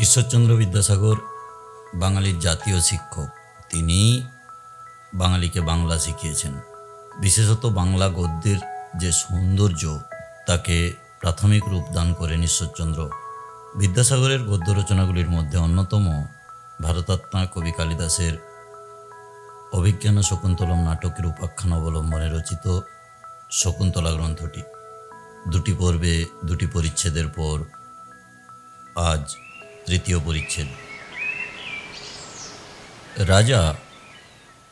ঈশ্বরচন্দ্র বিদ্যাসাগর, বাঙালির জাতীয় শিক্ষক। তিনি বাঙালিকে বাংলা শিখিয়েছেন। বিশেষত বাংলা গদ্যের যে সৌন্দর্য, তাকে প্রাথমিক রূপ দান করেন ঈশ্বরচন্দ্র। বিদ্যাসাগরের গদ্য রচনাগুলির মধ্যে অন্যতম ভারতাত্মা কবি কালিদাসের অভিজ্ঞান শকুন্তলম নাটকের উপাখ্যান অবলম্বনে রচিত শকুন্তলা গ্রন্থটি। দুটি পর্বে দুটি পরিচ্ছেদের পর আজ তৃতীয় পরিচ্ছেদ। রাজা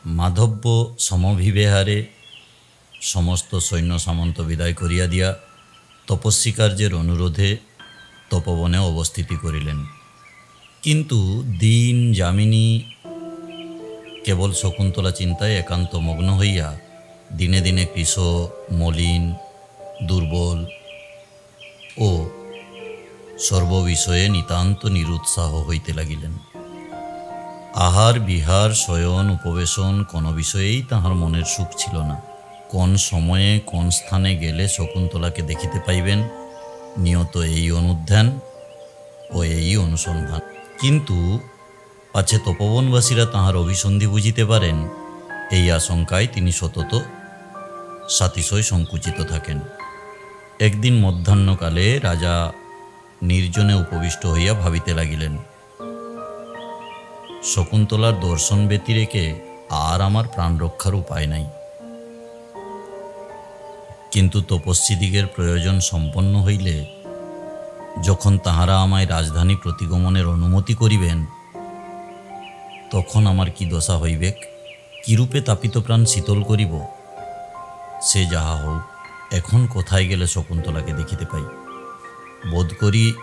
মাধব্য সমভিবেহারে সমস্ত সৈন্য সামন্ত বিদায় করিয়া দিয়া তপস্বী কার্যের অনুরোধে তপবনে অবস্থিতি করিলেন। কিন্তু দিন যামিনী কেবল শকুন্তলা চিন্তায় একান্ত মগ্ন হইয়া দিনে দিনে কৃষ, মলিন, দুর্বল ও সর্ববিষয়ে নিতান্ত নিরুৎসাহ হইতে লাগিলেন। আহার, বিহার, শয়ন, উপবেশন কোনো বিষয়েই তাহার মনের সুখ ছিল না। কোন সময়ে, কোন স্থানে গেলে শকুন্তলাকে দেখিতে পাইবেন, নিয়ত এই অনুধ্যান ও এই অনুসন্ধান। কিন্তু পাছে তপবনবাসীরা তাহার অভিসন্ধি বুঝিতে পারেন, এই আশঙ্কায় তিনি সতত সাতিশয় সংকুচিত থাকেন। একদিন মধ্যাহ্নকালে রাজা নির্জনে উপবিষ্ট হইয়া ভাবিতে লাগিলেন। শকুন্তলার দর্শন ব্যতি রেখে আর আমার প্রাণ রক্ষার উপায় নাই। কিন্তু তপস্বীদিগের প্রয়োজন সম্পন্ন হইলে যখন তাহারা আমায় রাজধানী প্রতিগমনের অনুমতি করিবেন, তখন আমার কি দশা হইবেক? কিরূপে তাপিত প্রাণ শীতল করিব? সে যাহা হোক এখন কোথায় গেলে শকুন্তলাকে দেখিতে পাই? বোধ করি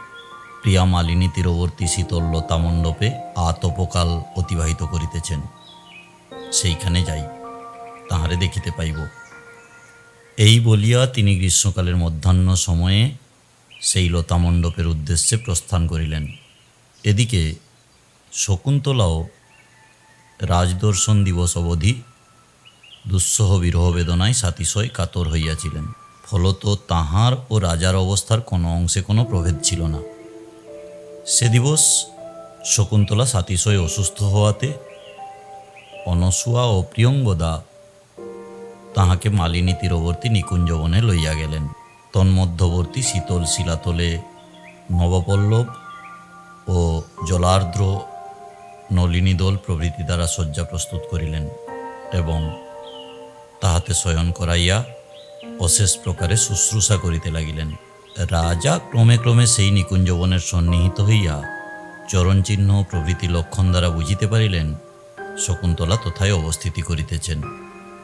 প্রিয়া মালিনী তীরবর্তী শীতল লতা মণ্ডপে আতপকাল অতিবাহিত করিতেছেন। সেইখানে যাই, তাহারে দেখিতে পাইব। এই বলিয়া তিনি গ্রীষ্মকালের মধ্যাহ্ন সময়ে সেই লতা মণ্ডপের উদ্দেশ্যে প্রস্থান করিলেন। এদিকে শকুন্তলাও রাজদর্শন দিবস অবধি দুঃসহ বিরহ বেদনায় সাতিশয় কাতর হইয়াছিলেন। ফলত তাহার ও রাজার অবস্থার কোনো অংশে কোনো প্রভেদ ছিল না। সে দিবস শকুন্তলা সাতিশয় অসুস্থ হওয়াতে অনসুয়া ও প্রিয়ঙ্গদা তাহাকে মালিনী তীরবর্তী নিকুঞ্জবনে লইয়া গেলেন। তন্মধ্যবর্তী শীতল শিলাতলে নবপল্লব ও জলার্দ্র নলিনী দল প্রভৃতি দ্বারা শয্যা প্রস্তুত করিলেন এবং তাহাতে শয়ন করাইয়া অশেষ প্রকারে শুশ্রূষা করিতে লাগিলেন। রাজা ক্রমে ক্রমে সেই নিকুঞ্জবনের সন্নিহিত হইয়া চরণচিহ্ন প্রভৃতি লক্ষণ দ্বারা বুঝিতে পারিলেন, শকুন্তলা তথায় অবস্থিতি করিতেছেন।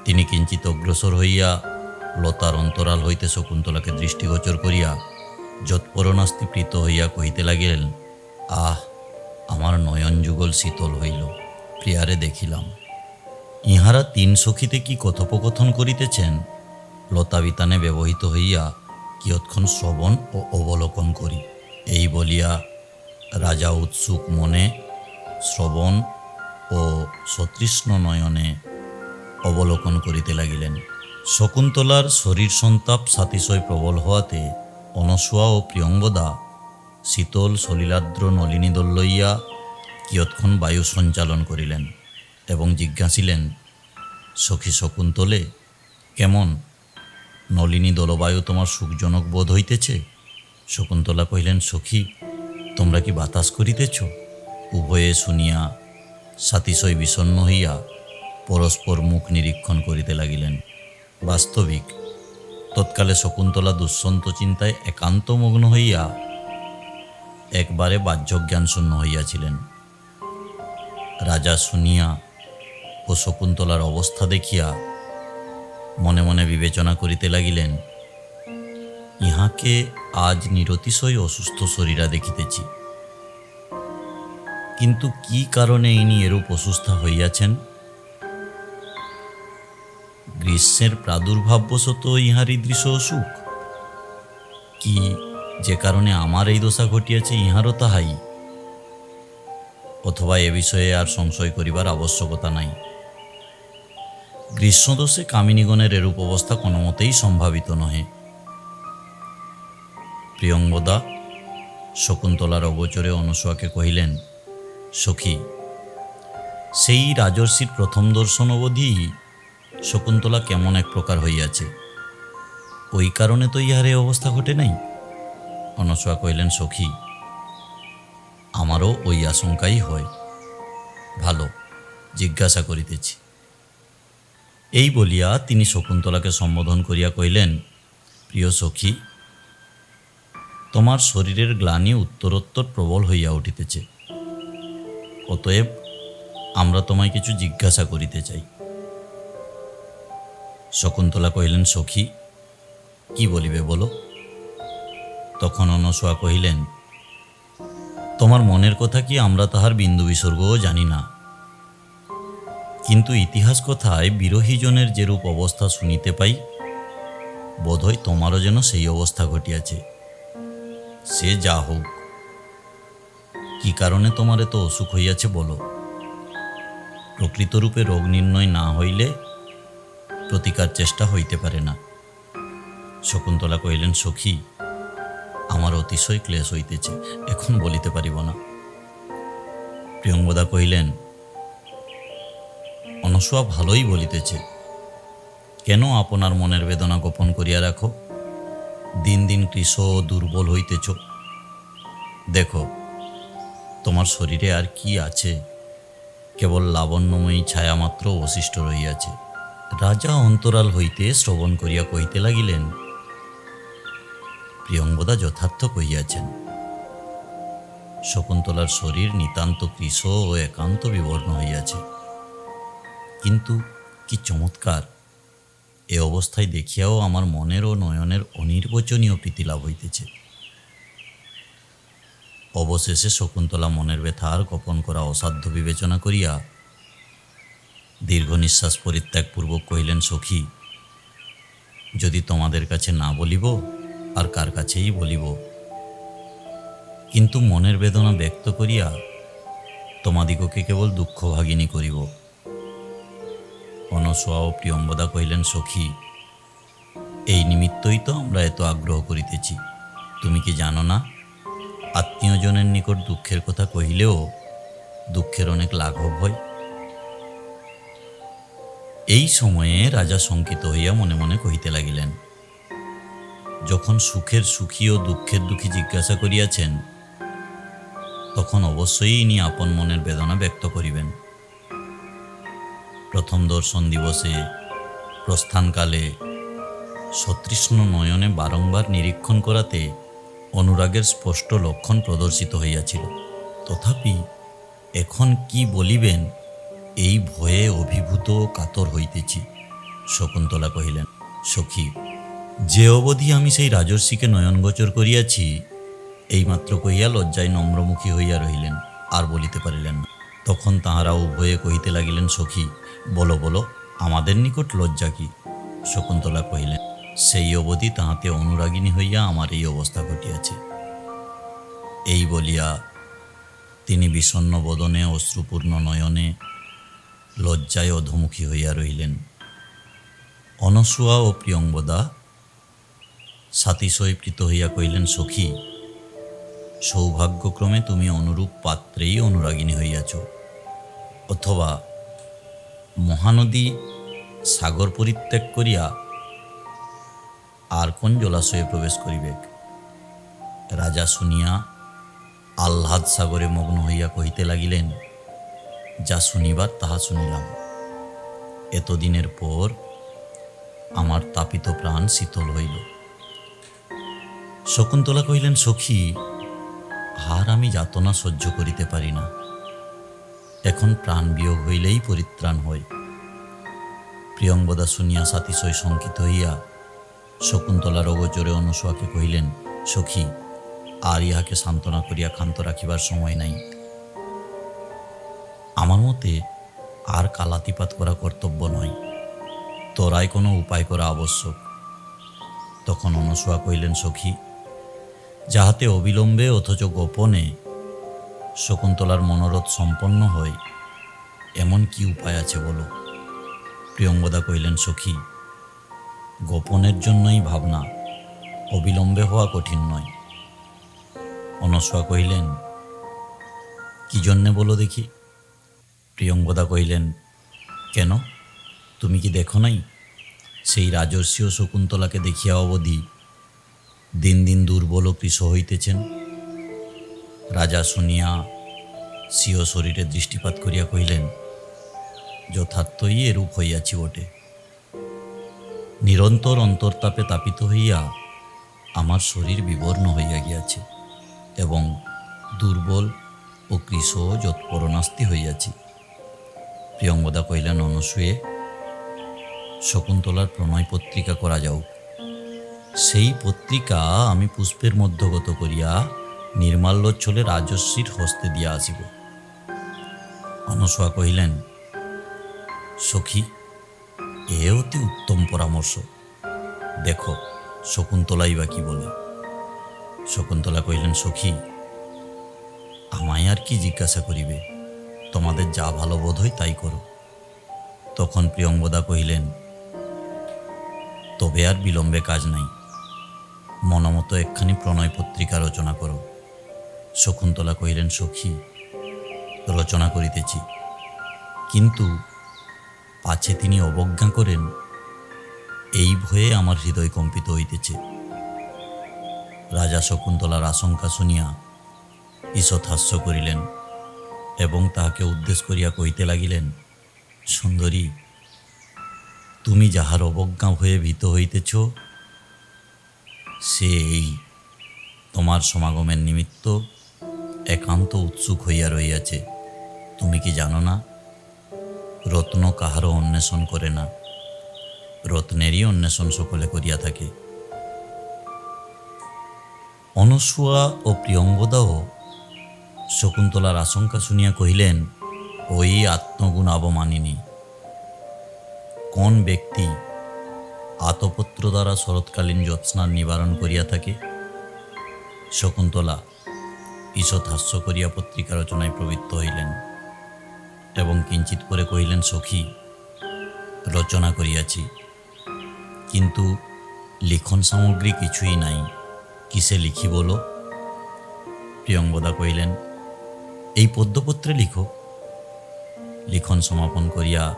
তিনি কিঞ্চিত অগ্রসর হইয়া লতার অন্তরাল হইতে শকুন্তলাকে দৃষ্টিগোচর করিয়া যৎপরণাস্তি প্রীত হইয়া কহিতে লাগিলেন, আহ, আমার নয়ন যুগল শীতল হইল, প্রিয়ারে দেখিলাম। ইহারা তিন সখীতে কি কথোপকথন করিতেছেন? লতাবিতানে ব্যবহৃত হইয়া কিয়ৎক্ষণ শ্রবণ ও অবলোকন করি। এই বলিয়া রাজা উৎসুক মনে শ্রবণ ও সতৃষ্ণ নয়নে অবলোকন করিতে লাগিলেন। শকুন্তলার শরীর সন্তাপ সাতিশয় প্রবল হওয়াতে অনসুয়া ও প্রিয়ঙ্গদা শীতল সলিলাদ্র নলিনীদল লইয়া কিয়ৎক্ষণ বায়ু সঞ্চালন করিলেন এবং জিজ্ঞাসিলেন, সখী শকুন্তলে, কেমন? নলিনী দলবায়ু তোমার সুখজনক বোধ হইতেছে? শকুন্তলা কহিলেন, সখী, তোমরা কি বাতাস করিতেছ? উভয়ে শুনিয়া সাতিশয় বিষণ্ণ হইয়া পরস্পর মুখ নিরীক্ষণ করিতে লাগিলেন। বাস্তবিক, তৎকালে শকুন্তলা দুঃসন্ত চিন্তায় একান্ত মগ্ন হইয়া একবারে বাহ্যজ্ঞান শূন্য হইয়াছিলেন। রাজা শুনিয়া ও শকুন্তলার অবস্থা দেখিয়া মনে মনে বিবেচনা করিতে লাগিলেন, ইহাকে আজ নিরতিশয় অসুস্থ শরীরা দেখিতেছি। কিন্তু কি কারণে ইনি এরূপ অসুস্থ হইয়াছেন? গ্রীষ্মের প্রাদুর্ভাববশত ইহারই দৃশ্য অসুখ? কি যে কারণে আমার এই দশা ঘটিয়াছে ইহারও তাহাই? অথবা এ বিষয়ে আর সংশয় করিবার আবশ্যকতা নাই। গ্রীষ্মদোষে কামিনীগণের এরূপ অবস্থা কোনো মতেই সম্ভাবিত নহে। প্রিয়ঙ্গদা, শকুন্তলার অগোচরে অনসূয়াকে কহিলেন, সখী, সেই রাজর্ষির প্রথম দর্শন অবধি শকুন্তলা কেমন এক প্রকার হইয়াছে? ওই কারণে তো ইহার এই অবস্থা ঘটে নাই? অনসূয়া কহিলেন, সখী, আমারও ওই আশঙ্কাই হয়। ভালো, জিজ্ঞাসা করিতেছি। এই বলিয়া তিনি শকুন্তলাকে সম্বোধন করিয়া কহিলেন, প্রিয় সখী, তোমার শরীরের গ্লানি উত্তরোত্তর প্রবল হইয়া উঠিতেছে। অতএব আমরা তোমায় কিছু জিজ্ঞাসা করিতে চাই। শকুন্তলা কহিলেন, সখী, কি বলিবে বলো? তখন অনসোয়া কহিলেন, তোমার মনের কথা কি আমরা তাহার বিন্দু বিসর্গও জানি না? কিন্তু ইতিহাস কথায় বিরোহীজনের যেরূপ অবস্থা শুনিতে পাই, বোধহয় তোমারও যেন সেই অবস্থা ঘটিয়াছে। সে যা হোক, কি কারণে তোমার এত অসুখ হইয়াছে বলো? প্রকৃতরূপে রোগ নির্ণয় না হইলে প্রতিকার চেষ্টা হইতে পারে না। শকুন্তলা কহিলেন, সখী, আমার অতিশয় ক্লেশ হইতেছে, এখন বলিতে পারিব না। প্রিয়ঙ্গদা কহিলেন অনসূয়া ভালোই বলিতেছে। কেন আপনার মনের বেদনা গোপন করিয়া রাখো? দিন দিন কৃষ দুর্বল হইতেছ। দেখো, তোমার শরীরে আর কি আছে? কেবল লাবণ্যময়ী ছায়ামাত্র অবশিষ্ট রহিয়াছে। রাজা অন্তরাল হইতে শ্রবণ করিয়া কহিতে লাগিলেন, প্রিয়ঙ্গদা যথার্থ কহিয়াছেন। শকুন্তলার শরীর নিতান্ত কৃষ ও একান্ত বিবর্ণ হইয়াছে। কিন্তু কি চমৎকার। এ অবস্থায় দেখিয়াও আমার মনের ও নয়নের অনির্বচনীয় প্রীতি লাভ হইতেছে। অবশেষে শকুন্তলা মনের ব্যথা আর গোপন করা অসাধ্য বিবেচনা করিয়া দীর্ঘ নিঃশ্বাস পরিত্যাগপূর্বক কহিলেন, সখী, যদি তোমাদের কাছে না বলিব, আর কার কাছেই বলিব? কিন্তু মনের বেদনা ব্যক্ত করিয়া তোমাদিগকে কেবল দুঃখ ভাগিনী করিব। অনসোয়া ও প্রিয়ম্বদা কহিলেন, সখী, এই নিমিত্তই তো আমরা এত আগ্রহ করিতেছি। তুমি কি জানো না, আত্মীয়জনের নিকট দুঃখের কথা কহিলেও দুঃখের অনেক লাঘব হয়? এই সময়ে রাজা শঙ্কিত হইয়া মনে মনে কহিতে লাগিলেন, যখন সুখের সুখী ও দুঃখের দুঃখী জিজ্ঞাসা করিয়াছেন, তখন অবশ্যই ইনি আপন মনের বেদনা ব্যক্ত করিবেন। প্রথম দর্শন দিবসে প্রস্থানকালে সতৃষ্ণ নয়নে বারংবার নিরীক্ষণ করাতে অনুরাগের স্পষ্ট লক্ষণ প্রদর্শিত হইয়াছিল। তথাপি এখন কি বলিবেন, এই ভয়ে অভিভূত কাতর হইতেছি, শকুন্তলা কহিলেন। সখী, যে অবধি আমি সেই রাজর্ষিকে নয়নগোচর করিয়াছি, এইমাত্র কহিয়া লজ্জায় নম্রমুখী হইয়া রহিলেন, আর বলিতে পারিলেন না। তখন তাহারা উভয়ে কহিতে লাগিলেন, সখী বলো বলো, আমাদের নিকট লজ্জা কি? শকুন্তলা কহিলেন, সেই অবধি তাহাতে অনুরাগিনী হইয়া আমার এই অবস্থা ঘটিয়াছে। এই বলিয়া তিনি বিষণ্ন বদনে অশ্রুপূর্ণ নয়নে লজ্জায় অধমুখী হইয়া রহিলেন। অনসূয়া ও প্রিয়ঙ্বদা সাতিশয়কৃত হইয়া কহিলেন, সখী, সৌভাগ্যক্রমে তুমি অনুরূপ পাত্রেই অনুরাগিনী হইয়াছ, অথবা মহানদী সাগর পরিত্যাগ করিয়া আর কোন জলাশয়ে প্রবেশ করিবে? রাজা শুনিয়া আহ্লাদ সাগরে মগ্ন হইয়া কহিতে লাগিলেন, যা শুনিবার তাহা শুনিলাম। এতদিনের পর আমার তাপিত প্রাণ শীতল হইল। শকুন্তলা কহিলেন, সখী আর আমি যাতনা সহ্য করিতে পারি না। এখন প্রাণ বিয়োগ হইলেই পরিত্রাণ হয়। প্রিয়ঙ্গদা শুনিয়া সাতিশয় শঙ্কিত হইয়া শকুন্তলার অগোচরে অনুসোয়াকে কহিলেন, সখী, আর ইহাকে সান্ত্বনা করিয়া ক্ষান্ত রাখিবার সময় নাই। আমার মতে আর কালাতিপাত করা কর্তব্য নয়। তোরাই কোনো উপায় করা আবশ্যক। তখন অনুসোয়া কহিলেন, সখী, যাহাতে অবিলম্বে অথচ গোপনে শকুন্তলার মনোরথ সম্পন্ন হয় এমন কি উপায় আছে বলো? প্রিয়ঙ্গদা কহিলেন, সখী, গোপনের জন্যই ভাবনা অবিলম্বে হওয়া কঠিন নয়। অনস্বা কহিলেন, কি জন্যে বলো দেখি? প্রিয়ঙ্গদা কহিলেন, কেন? তুমি কি দেখো নাই? সেই ও শকুন্তলাকে দেখিয়া অবধি দিন দিন দুর্বল কৃষ হইতেছেন। রাজা শুনিয়া স্বীয় শরীরে দৃষ্টিপাত করিয়া কহিলেন, যথার্থই এরূপ হইয়াছি বটে। নিরন্তর অন্তর্তাপে তাপিত হইয়া আমার শরীর বিবর্ণ হইয়া গিয়াছে এবং দুর্বল ও কৃষ যৎপরনাস্তি হইয়াছি। প্রিয়ঙ্গদা কহিলেন, অনসূয়ে, শকুন্তলার প্রণয় পত্রিকা করা যাউক। সেই পত্রিকা আমি পুষ্পের মধ্যগত করিয়া নির্মাল্যোচ্ছলে রাজস্বীর হস্তে দিয়া আসিব। অনসূয়া কহিলেন, সখী, এ অতি উত্তম পরামর্শ। দেখো, শকুন্তলাই বা কি বলে? শকুন্তলা কহিলেন, সখী, আমায় আর কি জিজ্ঞাসা করিবে? তোমাদের যা ভালো বোধ হয় তাই করো। তখন প্রিয়ঙ্গদা কহিলেন, তবে আর বিলম্বে কাজ নাই। মনমতো একখানি প্রণয় পত্রিকা রচনা করো। শকুন্তলা কহিলেন, সখী, রচনা করিতেছি। কিন্তু পাছে তিনি অবজ্ঞা করেন, এই ভয়ে আমার হৃদয় কম্পিত হইতেছে। রাজা শকুন্তলার আশঙ্কা শুনিয়া ঈষৎ হাস্য করিলেন এবং তাহাকে উদ্দেশ করিয়া কহিতে লাগিলেন, সুন্দরী, তুমি যাহার অবজ্ঞা হয়ে ভীত হইতেছ, সে এই তোমার সমাগমের নিমিত্ত একান্ত উৎসুক হইয়া রহিয়াছে। তুমি কি জানো না? রত্ন কাহারও অন্বেষণ করে না। রত্নেরই অন্বেষণ সকলে করিয়া থাকে। অনসুয়া ও প্রিয়ঙ্গদাও শকুন্তলার আশঙ্কা শুনিয়া কহিলেন, ওই আত্মগুণ অবমানিনী কোন ব্যক্তি আতপত্র দ্বারা শরৎকালীন জ্যোৎস্নার নিবারণ করিয়া থাকে? শকুন্তলা ঈষৎ হাস্য করিয়া পত্রিকা রচনায় প্রবৃত্ত হইলেন এবং কিঞ্চিত করে কহিলেন, সখী, রচনা করিয়াছি। কিন্তু লিখন সামগ্রী কিছুই নাই, কিসে লিখি বলো? প্রিয়ঙ্গদা কহিলেন, এই পদ্মপত্রে লিখো। লিখন সমাপন করিয়া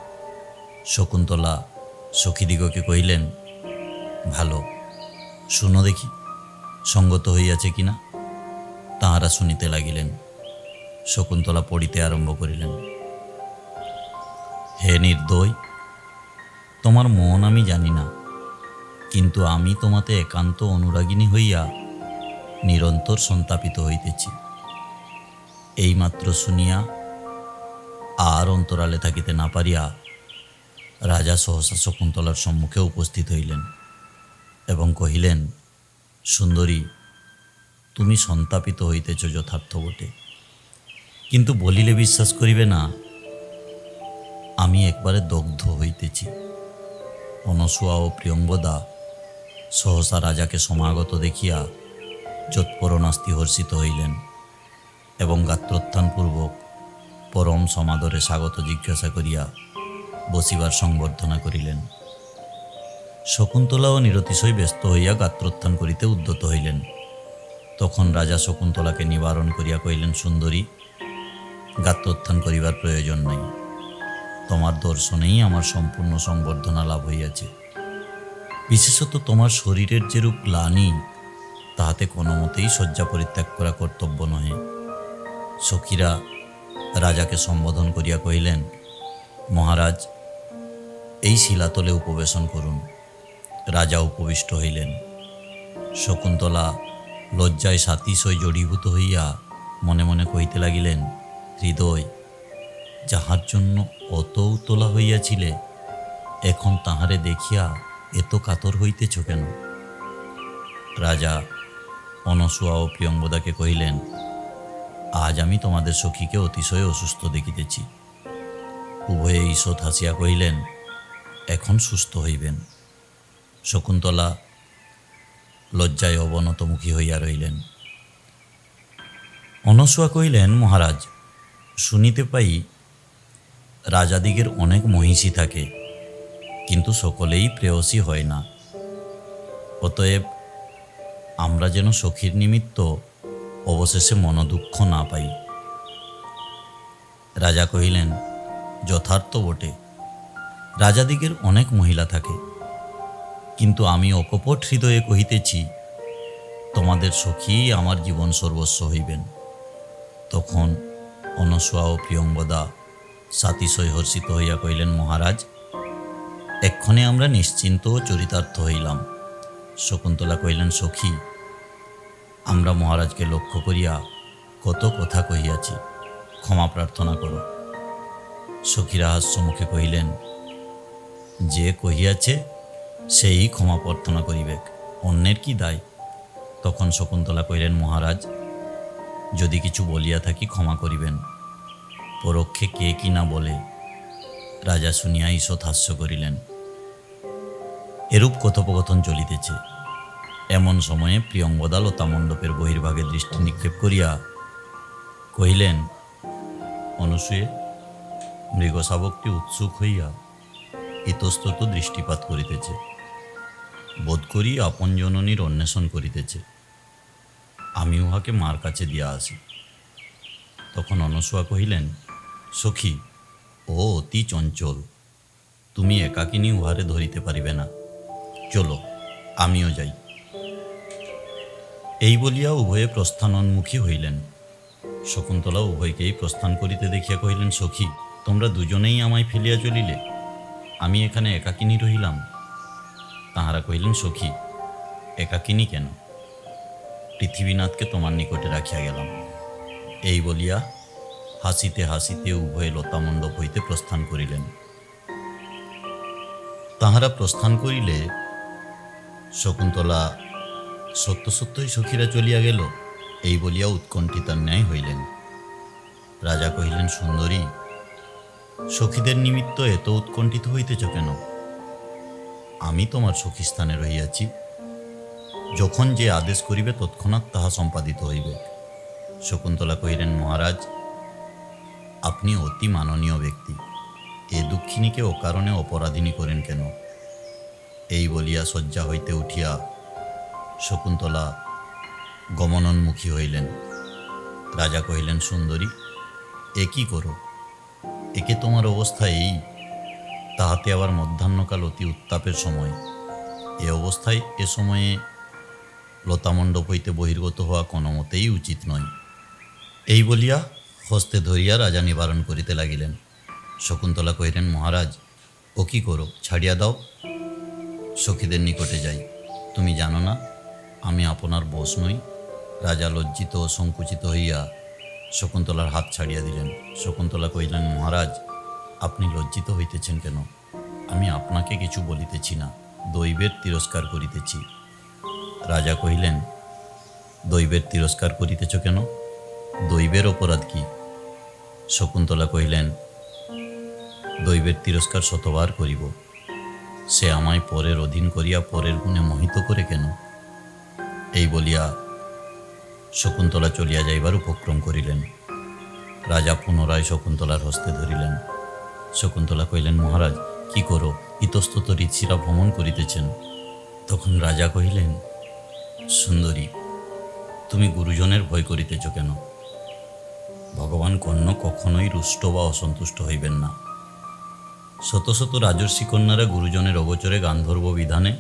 শকুন্তলা সখীদিগকে কহিলেন, ভালো, শুনো দেখি, সঙ্গত হইয়াছে কিনা? তাহারা শুনিতে লাগিলেন। শকুন্তলা পড়িতে আরম্ভ করিলেন। হে নির্দয়, তোমার মন আমি জানি না, কিন্তু আমি তোমাতে একান্ত অনুরাগিনী হইয়া নিরন্তর সন্তাপিত হইতেছি। এইমাত্র শুনিয়া আর অন্তরালে থাকিতে না পারিয়া রাজা সহসা শকুন্তলার সম্মুখে উপস্থিত হইলেন এবং কহিলেন, সুন্দরী তুমি সন্তাপিত হইতেছ যথার্থ বটে কিন্তু বলিলে বিশ্বাস করিবে না, আমি একবারে দগ্ধ হইতেছি। অনসুয়া ও প্রিয়ঙ্গদা সহসা রাজাকে সমাগত দেখিয়া যৎপরণাস্তি হর্ষিত হইলেন এবং গাত্রোত্থানপূর্বক পরম সমাদরে স্বাগত জিজ্ঞাসা করিয়া বসিবার সংবর্ধনা করিলেন। শকুন্তলা ও নিরতিশয় ব্যস্ত হইয়া গাত্রোত্থান করিতে উদ্যত হইলেন। তখন রাজা শকুন্তলাকে নিবারণ করিয়া কহিলেন, সুন্দরী গাত্রোত্থান করিবার প্রয়োজন নাই। তোমার দর্শনেই আমার সম্পূর্ণ সংবর্ধনা লাভ হইয়াছে। বিশেষত তোমার শরীরের যেরূপ গ্লানি, তাহাতে কোনো মতেই শয্যা পরিত্যাগ করা কর্তব্য নহে। সখীরা রাজাকে সম্বোধন করিয়া কহিলেন, মহারাজ, এই শিলাতলে উপবেশন করুন। রাজা উপবিষ্ট হইলেন। শকুন্তলা লজ্জায় সাতিশয় জড়ীভূত হইয়া মনে মনে কহিতে লাগিলেন, হৃদয়, যাহার জন্য অত উতলা হইয়াছিলে, এখন তাহারে দেখিয়া এত কাতর হইতেছ কেন? রাজা অনসুয়া ও প্রিয়ঙ্গদাকে কহিলেন, আজ আমি তোমাদের সখীকে অতিশয় অসুস্থ দেখিতেছি। উভয়ে ঈষৎ হাসিয়া কহিলেন, এখন সুস্থ হইবেন। শকুন্তলা লজ্জায় অবনতমুখী হইয়া রইলেন অনসুয়া কহিলেন, মহারাজ, শুনিতে পাই রাজাদিগের অনেক মহিষী থাকে, কিন্তু সকলেই প্রেয়সী হয় না। অতএব আমরা যেন সখীর নিমিত্ত অবশেষে মনোদুঃখ না পাই। রাজা কহিলেন, যথার্থ বটে। রাজাদিগের অনেক মহিলা থাকে কিন্তু আমি অকপট হৃদয়ে কহিতেছি, তোমাদের সখী আমার জীবন সর্বস্ব হইবেন। তখন অনসোয়া ও প্রিয়ঙ্গদা সাতিশয় হর্ষিত হইয়া কহিলেন, মহারাজ, এক্ষণে আমরা নিশ্চিন্ত চরিতার্থ হইলাম। শকুন্তলা কহিলেন, সখী, আমরা মহারাজকে লক্ষ্য করিয়া কত কথা কহিয়াছি। ক্ষমা প্রার্থনা করো। সখীরা হাস্যমুখে কহিলেন, যে কহিয়াছে সেই ক্ষমা প্রার্থনা করিবেক অন্যের কি দায়? তখন শকুন্তলা কহিলেন, মহারাজ, যদি কিছু বলিয়া থাকি ক্ষমা করিবেন। পরোক্ষে কে কি না বলে, রাজা শুনিয়া ঈষৎ হাস্য করিলেন। এরূপ কথোপকথন চলিতেছে। এমন সময়ে প্রিয়ঙ্গদা লতা মণ্ডপের বহির্ভাগে দৃষ্টি নিক্ষেপ করিয়া কহিলেন, অনুসূয়ে, মৃগশাবকটি উৎসুক হইয়া ইতস্তত দৃষ্টিপাত করিতেছে। বোধ করি আপন জননীর অন্বেষণ করিতেছে। আমি উহাকে মার কাছে দিয়া আসি। তখন অনসুয়া কহিলেন, সখী, ও অতি চঞ্চল, তুমি একাকিনী উহারে ধরিতে পারিবে না। চলো, আমিও যাই। এই বলিয়া উভয়ে প্রস্থানোন্মুখী হইলেন। শকুন্তলা উভয়কেই প্রস্থান করিতে দেখিয়া কহিলেন, সখী, তোমরা দুজনেই আমায় ফেলিয়া চলিলে? আমি এখানে একাকিনী রহিলাম। তাহারা কহিলেন, সখী একাকিনী কেন? পৃথিবীনাথকে তোমার নিকটে রাখিয়া গেলাম। এই বলিয়া হাসিতে হাসিতে উভয়ে লতামণ্ডপ হইতে প্রস্থান করিলেন। তাহারা প্রস্থান করিলে শকুন্তলা, সত্য সত্যই সখীরা চলিয়া গেল? এই বলিয়া উৎকণ্ঠিতার ন্যায় হইলেন। রাজা কহিলেন, সুন্দরী, সখীদের নিমিত্ত এত উৎকণ্ঠিত হইতেছ কেন? আমি তোমার সখী স্থানে রহিয়াছি। যখন যে আদেশ করিবে, তৎক্ষণাৎ তাহা সম্পাদিত হইবে। শকুন্তলা কহিলেন, মহারাজ, আপনি অতি মাননীয় ব্যক্তি। এ দুঃখিনীকে অকারণে অপরাধিনী করেন কেন? এই বলিয়া শয্যা হইতে উঠিয়া শকুন্তলা গমনোন্মুখী হইলেন। রাজা কহিলেন, সুন্দরী, এ কি করো? একে তোমার অবস্থা এই তাহাতে আবার মধ্যাহ্নকাল অতি উত্তাপের সময়। এ অবস্থায় এ সময়ে লতামণ্ডপ হইতে বহির্গত হওয়া কোনো মতেই উচিত নয়। এই বলিয়া হস্তে ধরিয়া রাজা নিবারণ করিতে লাগিলেন। শকুন্তলা কহিলেন, মহারাজ, ও কি করো? ছাড়িয়া দাও। সখীদের নিকটে যাই। তুমি জানো না, আমি আপনার বশ নই। রাজা লজ্জিত ও সংকুচিত হইয়া শকুন্তলার হাত ছাড়িয়া দিলেন। শকুন্তলা কহিলেন, মহারাজ আপনি লজ্জিত হইতেছেন কেন? আমি আপনাকে কিছু বলিতেছি না, দৈবের তিরস্কার করিতেছি। রাজা কহিলেন, দৈবের তিরস্কার করিতেছ কেন? দৈবের অপরাধ কি? শকুন্তলা কহিলেন, দৈবের তিরস্কার শতবার করিব। সে আমায় পরের অধীন করিয়া পরের গুণে মোহিত করে কেন? এই বলিয়া শকুন্তলা চলিয়া যাইবার উপক্রম করিলেন। রাজা পুনরায় শকুন্তলার হস্তে ধরিলেন। শকুন্তলা কহিলেন, মহারাজ, কি করো? ইতস্তত ঋষিরা ভ্রমণ করিতেছেন। তখন রাজা কহিলেন, সুন্দরী, তুমি গুরুজনের ভয় করিতেছ কেন? ভগবান কর্ণ কখনোই রুষ্ট বা অসন্তুষ্ট হইবেন না। শত শত রাজর্ষি কন্যারা গুরুজনের অগোচরে গান্ধর্ব বিধানে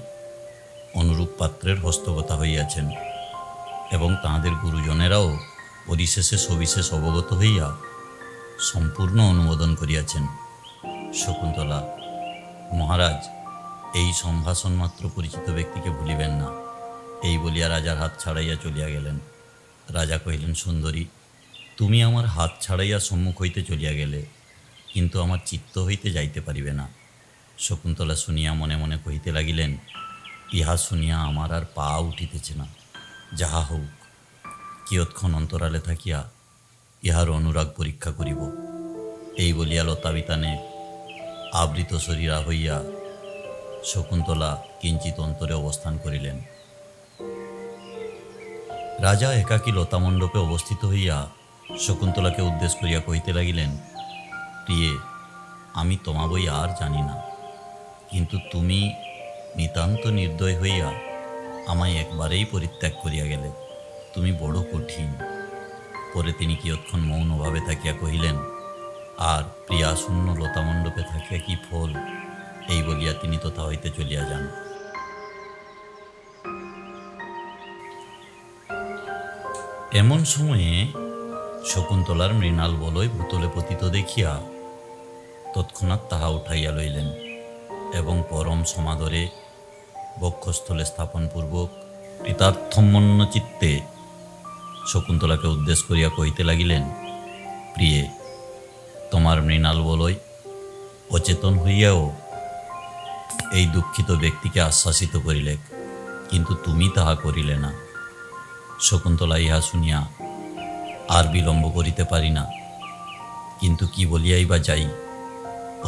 অনুরূপ পাত্রের হস্তগতা হইয়াছেন এবং তাহাদের গুরুজনেরাও পরিশেষে সবিশেষ অবগত হইয়া সম্পূর্ণ অনুমোদন করিয়াছেন। শকুন্তলা, মহারাজ, এই সম্ভাষণ মাত্র পরিচিত ব্যক্তিকে ভুলিবেন না। এই বলিয়া রাজার হাত ছাড়াইয়া চলিয়া গেলেন। রাজা কহিলেন, সুন্দরী, তুমি আমার হাত ছাড়াইয়া সম্মুখ হইতে চলিয়া গেলে, কিন্তু আমার চিত্ত হইতে যাইতে পারিবে না। শকুন্তলা শুনিয়া মনে মনে কহিতে লাগিলেন, ইহা শুনিয়া আমার আর পা উঠিতেছে না, যাহা হোক, কিয়ৎক্ষণ অন্তরালে থাকিয়া ইহার অনুরাগ পরীক্ষা করিব। এই বলিয়া লতাবিতানে আবৃত শরীরা হইয়া শকুন্তলা কিঞ্চিত অন্তরে অবস্থান করিলেন। রাজা একাকী লতামণ্ডপে অবস্থিত হইয়া শকুন্তলাকে উদ্দেশ করিয়া কহিতে লাগিলেন, প্রিয়ে, আমি তোমা বই আর জানি না। কিন্তু তুমি নিতান্ত নির্দয় হইয়া আমায় একবারেই পরিত্যাগ করিয়া গেলে। তুমি বড় কঠিন। পরে তিনি কিয়ৎক্ষণ মৌনভাবে থাকিয়া কহিলেন আর প্রিয়া শূন্য লতামণ্ডপে থাকিয়া কি ফল? এই বলিয়া তিনি তথা হইতে চলিয়া যান। এমন সময়ে শকুন্তলার মৃণাল বলয় ভূতলে পতিত দেখিয়া তৎক্ষণাৎ তাহা উঠাইয়া লইলেন এবং পরম সমাদরে বক্ষস্থলে স্থাপনপূর্বক কৃতার্থমন্য চিত্তে শকুন্তলাকে উদ্দেশ করিয়া কহিতে লাগিলেন, প্রিয়ে তোমার মৃণাল বলয় অচেতন হইয়াও এই দুঃখিত ব্যক্তিকে আশ্বাসিত করিলে কিন্তু তুমি তাহা করিলে না। শকুন্তলা ইহা শুনিয়া আর বিলম্ব করিতে পারি না। কিন্তু কি বলিয়াই বা যাই,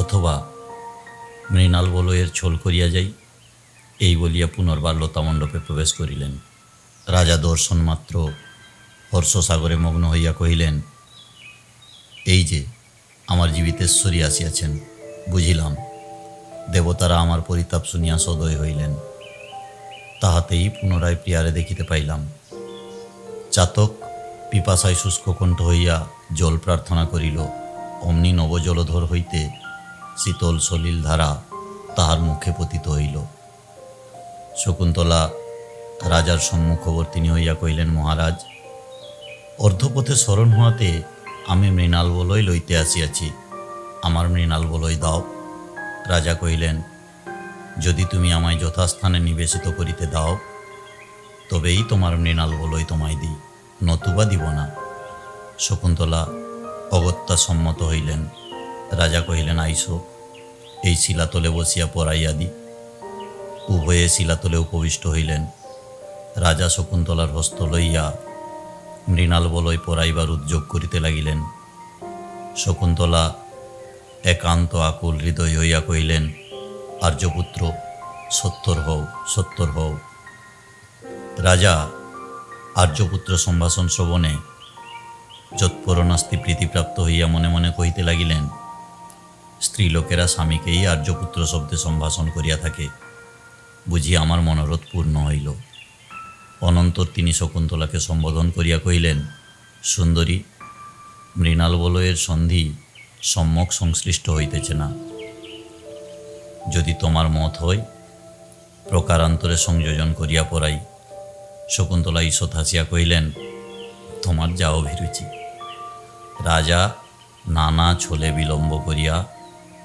অথবা মৃণাল বলয়ের ছোল করিয়া যাই, এই বলিয়া পুনর্বার লতামণ্ডপে প্রবেশ করিলেন। রাজা দর্শন মাত্র হর্ষসাগরে মগ্ন হইয়া কহিলেন, এই যে আমার জীবিতেশ্বরী আসিয়াছেন, বুঝিলাম। দেবতারা আমার পরিতাপ শুনিয়া সদয় হইলেন। তাহাতেই পুনরায় প্রিয়ারে দেখিতে পাইলাম। চাতক পিপাসায় শুষ্ক কণ্ঠ হইয়া জল প্রার্থনা করিল, অমনি নবজলধর হইতে শীতল সলিল ধারা তাহার মুখে পতিত হইল। শকুন্তলা রাজার সম্মুখবর্তিনী হইয়া কহিলেন, মহারাজ, অর্ধপথে স্মরণ হওয়াতে আমি মৃণাল বলয় লইতে আসিয়াছি। আমার মৃণাল বলয় দাও। রাজা কহিলেন, যদি তুমি আমায় যথাস্থানে নিবেশিত করিতে দাও, তবেই তোমার মৃণাল বলই তোমায় দিই। নতুবা দিব না। শকুন্তলা অগত্যা সম্মত হইলেন। রাজা কহিলেন, আইসো, এই শিলাতলে বসিয়া পড়াইয়া দি। উভয়ে শিলাতলে উপবিষ্ট হইলেন। রাজা শকুন্তলার হস্ত লইয়া মৃণাল বলয় পড়াইবার উদ্যোগ করিতে লাগিলেন। শকুন্তলা একান্ত আকুল হৃদয় হইয়া কহিলেন, আর্যপুত্র, সত্তর হও সত্তর হও। রাজা, আর্যপুত্র সম্ভাষণ শ্রবণে যৎপরণাস্তি প্রীতিপ্রাপ্ত হইয়া মনে মনে কহিতে লাগিলেন, স্ত্রীলোকেরা স্বামীকেই আর্যপুত্র শব্দে সম্ভাষণ করিয়া থাকে। বুঝি আমার মনোরথ পূর্ণ হইল। অনন্তর তিনি শকুন্তলাকে সম্বোধন করিয়া কহিলেন, সুন্দরী, মৃণাল বলয়ের সন্ধি সম্যক সংশ্লিষ্ট হইতেছে না। যদি তোমার মত হয়, প্রকারান্তরে সংযোজন করিয়া পড়াই। শকুন্তলা ঈষৎ হাসিয়া কহিলেন, তোমার যা অভিরুচি। রাজা নানা ছলে বিলম্ব করিয়া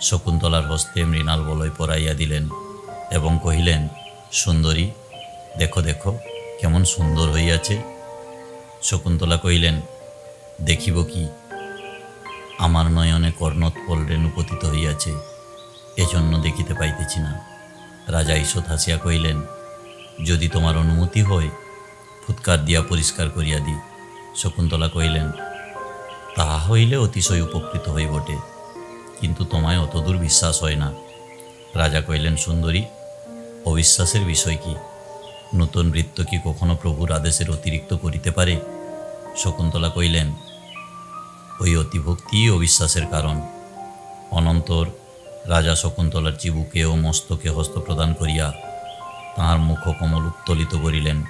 শকুন্তলার হস্তে মৃণাল বলয় পরাইয়া দিলেন এবং কহিলেন, সুন্দরী, দেখো দেখো কেমন সুন্দর হইয়াছে? শকুন্তলা কহিলেন, দেখিব কি, আমার নয়নে কর্ণোৎপল রেণু পতিত হইয়াছে, এজন্য দেখিতে পাইতেছি না। রাজা ঈষৎ হাসিয়া কহিলেন, যদি তোমার অনুমতি হয়, ফুৎকার দিয়া পরিষ্কার করিয়া দিই। শকুন্তলা কহিলেন, তাহা হইলে অতিশয় উপকৃত হই বটে, কিন্তু তোমায় অতদূর বিশ্বাস হয় না। রাজা কহিলেন, সুন্দরী, অবিশ্বাসের বিষয় কি? নূতন বৃত্ত কি কখনো প্রভুর আদেশের অতিরিক্ত করিতে পারে? শকুন্তলা কহিলেন, ওই অতিভক্তি অবিশ্বাসের কারণ। অনন্তর রাজা শকুন্তলার চিবুকে ও মস্তকে হস্ত প্রদান করিয়া তাহার মুখকমল উত্তোলিত করিলেন।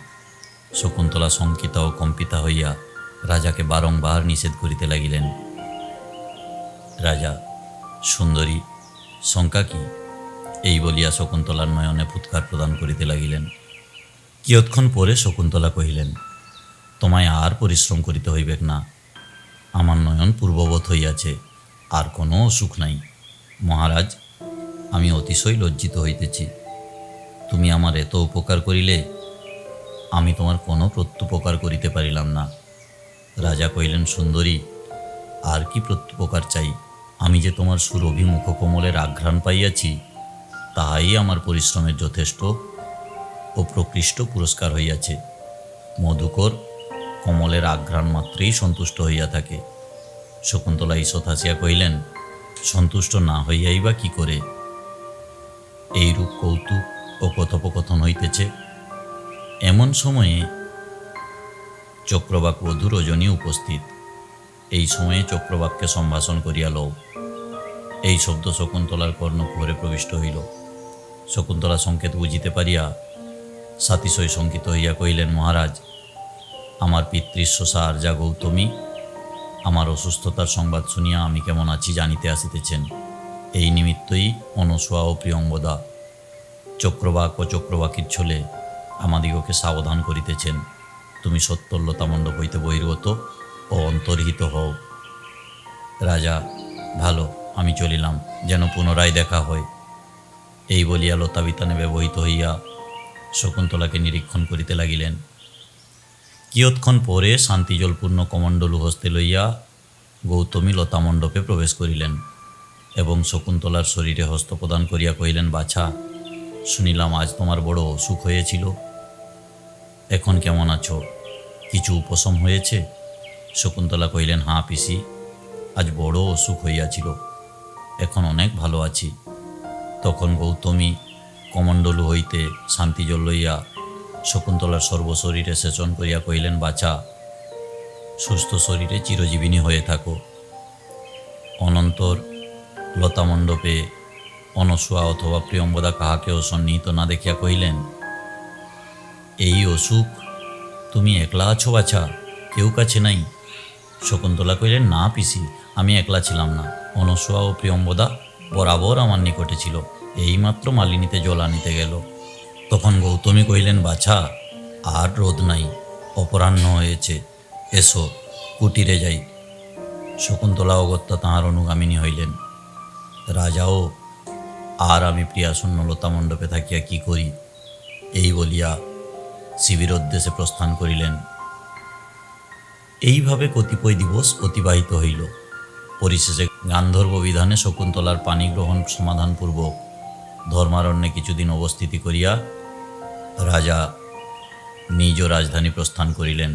শকুন্তলা শঙ্কিতা ও কম্পিতা হইয়া রাজাকে বারংবার নিষেধ করিতে লাগিলেন। রাজা, সুন্দরী, শঙ্কা কি? এই বলিয়া শকুন্তলার নয়নে ফুৎকার প্রদান করিতে লাগিলেন। কিয়ৎক্ষণ পরে শকুন্তলা কহিলেন, তোমায় আর পরিশ্রম করিতে হইবেক না। আমার নয়ন পূর্ববৎ হইয়াছে, আর কোনো অসুখ নাই। মহারাজ, আমি অতিশয় লজ্জিত হইতেছি। তুমি আমার এত উপকার করিলে, আমি তোমার কোনো প্রত্যুপকার করিতে পারিলাম না। রাজা কহিলেন, সুন্দরী, আর কি প্রত্যুপকার চাই? আমি যে তোমার সুরভি মুখকমলের আঘ্রাণ পাইয়াছি, তাহাই আমার পরিশ্রমের যথেষ্ট ও প্রকৃষ্ট পুরস্কার হইয়াছে। মধুকর, কমলের আঘ্রাণ মাত্রেই সন্তুষ্ট হইয়া থাকে। শকুন্তলা ঈষৎ হাসিয়া কহিলেন, সন্তুষ্ট না হইয়াই বা কি করে? এইরূপ কৌতুক ও কথোপকথন হইতেছে। এমন সময়ে চক্রবাক বধূ রজনী উপস্থিত। এই সময়ে চক্রবাককে সম্ভাষণ করিয়া লও। এই শব্দ শকুন্তলার কর্ণ কর্ণকুহরে প্রবিষ্ট হইল। শকুন্তলা সংকেত বুঝিতে পারিয়া সাতিশয় শঙ্কিত হইয়া কহিলেন, মহারাজ, আমার পিতৃশ্বসা আর্যা গৌতমী, আমার অসুস্থতার সংবাদ শুনিয়া আমি কেমন আছি জানিতে আসিতেছেন। এই নিমিত্তই অনসোয়া ও প্রিয়ঙ্গদা চক্রবাক ও চক্রবাকীর ছলে আমাদিগকে সাবধান করিতেছেন। তুমি সত্যল্যতা মণ্ডপ হইতে বহির্গত ও অন্তর্হিত হও। রাজা, ভালো, আমি চলিলাম, যেন পুনরায় দেখা হয়। এই বলিয়া লতাবিতানে ব্যবহৃত হইয়া শকুন্তলাকে নিরীক্ষণ করিতে লাগিলেন। কিয়ৎক্ষণ পরে শান্তিজলপূর্ণ কমণ্ডলু হস্তে লইয়া গৌতমী লতামণ্ডপে প্রবেশ করিলেন এবং শকুন্তলার শরীরে হস্ত প্রদান করিয়া কহিলেন, বাছা, শুনিলাম আজ তোমার বড় অসুখ হয়েছিল। এখন কেমন আছো? কিছু উপশম হয়েছে? শকুন্তলা কহিলেন, হাঁ পিসি, আজ বড় অসুখ হইয়াছিল। এখন অনেক ভালো আছি। তখন গৌতমী কমণ্ডলু হইতে শান্তি জল লইয়া শকুন্তলার সর্বশরীরে সেচন করিয়া কহিলেন, বাছা, সুস্থ শরীরে চিরজীবিনী হয়ে থাকো। অনন্তর লতামণ্ডপে অনসুয়া অথবা প্রিয়ম্বদা কাহাকেও সন্নিহিত না দেখিয়া কহিলেন, এই অসুখ তুমি একলা আছো, বাছা? কেউ কাছে নাই? শকুন্তলা কহিলেন, না পিসি, আমি একলা ছিলাম না। অনসুয়া ও প্রিয়ম্বদা বরাবর আমার নিকটে ছিল। এইমাত্র মালিনীতে জল আনিতে গেল। তখন গৌতমী কহিলেন, বাছা, আর রোদ নাই, অপরাহ্ন হয়েছে। এসো, কুটিরে যাই। শকুন্তলা অগত্যা তাঁহার অনুগামিনী হইলেন। রাজাও, আর আমি প্রিয়াশূন্য লতা মণ্ডপে থাকিয়া কি করি? এই বলিয়া শিবির উদ্দেশ্যে প্রস্থান করিলেন। এইভাবে কতিপয় দিবস অতিবাহিত হইল। পরিশেষে গান্ধর্ব বিধানে শকুন্তলার পানি গ্রহণ সমাধানপূর্বক ধর্মারণ্যে কিছুদিন অবস্থিতি করিয়া রাজা নিজ রাজধানী প্রস্থান করিলেন।